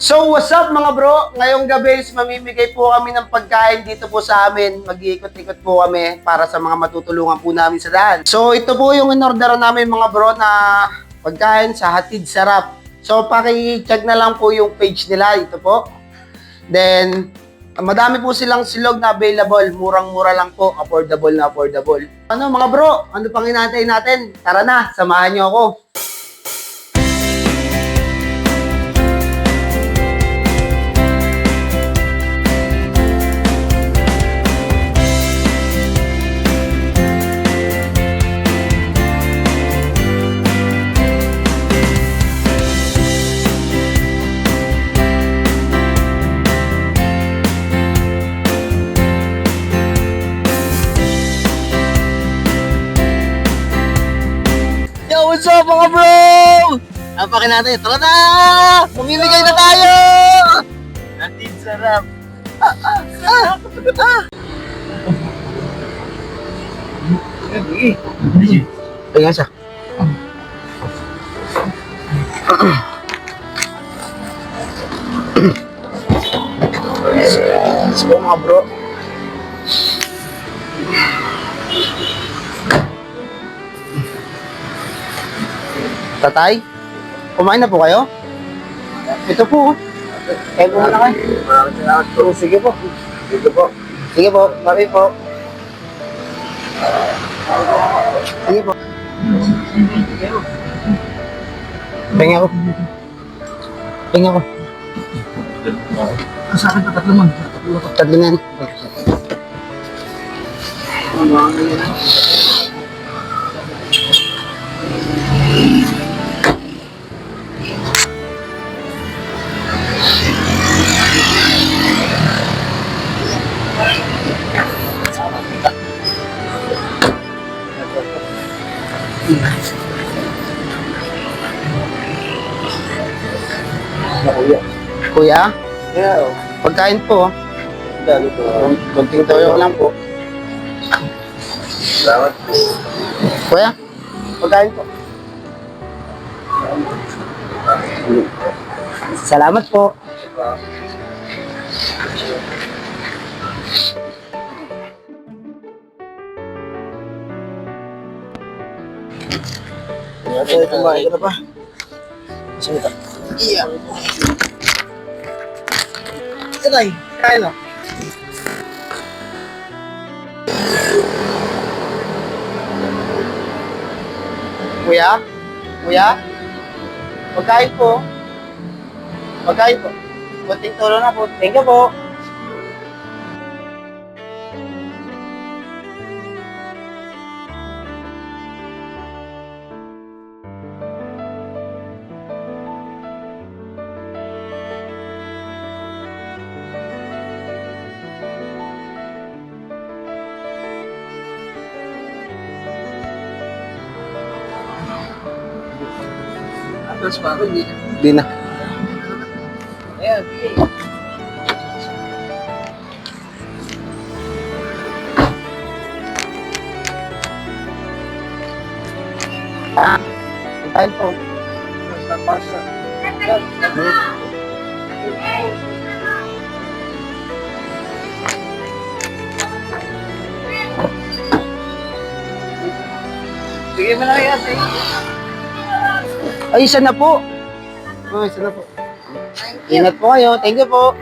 So, what's up mga bro? Ngayong gabi is mamimigay po kami ng pagkain dito po sa amin. Mag-iikot-ikot po kami para sa mga matutulungan po namin sa daan. So, ito po yung in-order namin mga bro na pagkain sa Hatid Sarap. So, paki-check na lang po yung page nila. Ito po. Then, madami po silang silog na available. Murang-mura lang po. Affordable na affordable. Ano mga bro? Ano pang hinantay natin? Tara na, samahan nyo ako. What's up mga bro? Apakin natin. Tara na! Mamimigay na tayo! Natin sarap. Ah, ah, ah, ah. Ayan siya. Let's go mga bro. Tatay, kumain na po kayo? Ito po. po muna kayo. Maraming salamat po. Sige po. Sige po, kami po. Sige po. Pengi ako. Pengi ako. Sa akin pa tatlo man. Tatlo pa. Tatlo na yan. Nakuya. Kuya, Kaya, oh. pagkain po. Dalo po. Kunting toyo lang po. Salamat po. Kuya, pagkain po. Salamat po. Kaya tayo kumain ka na pa. Sige po. Iya. Tatay, kain na. Kuya? Kuya? Pagkain po. Pagkain po. Kunting tulong na po. Thank you po. Tapos pa ako, hindi. Di na. Ayan. Kain po. Sa pasta. Sige mo na kaya, sige. Ay, isa na po. Oh, isa na po. Ingat po kayo. Thank you po.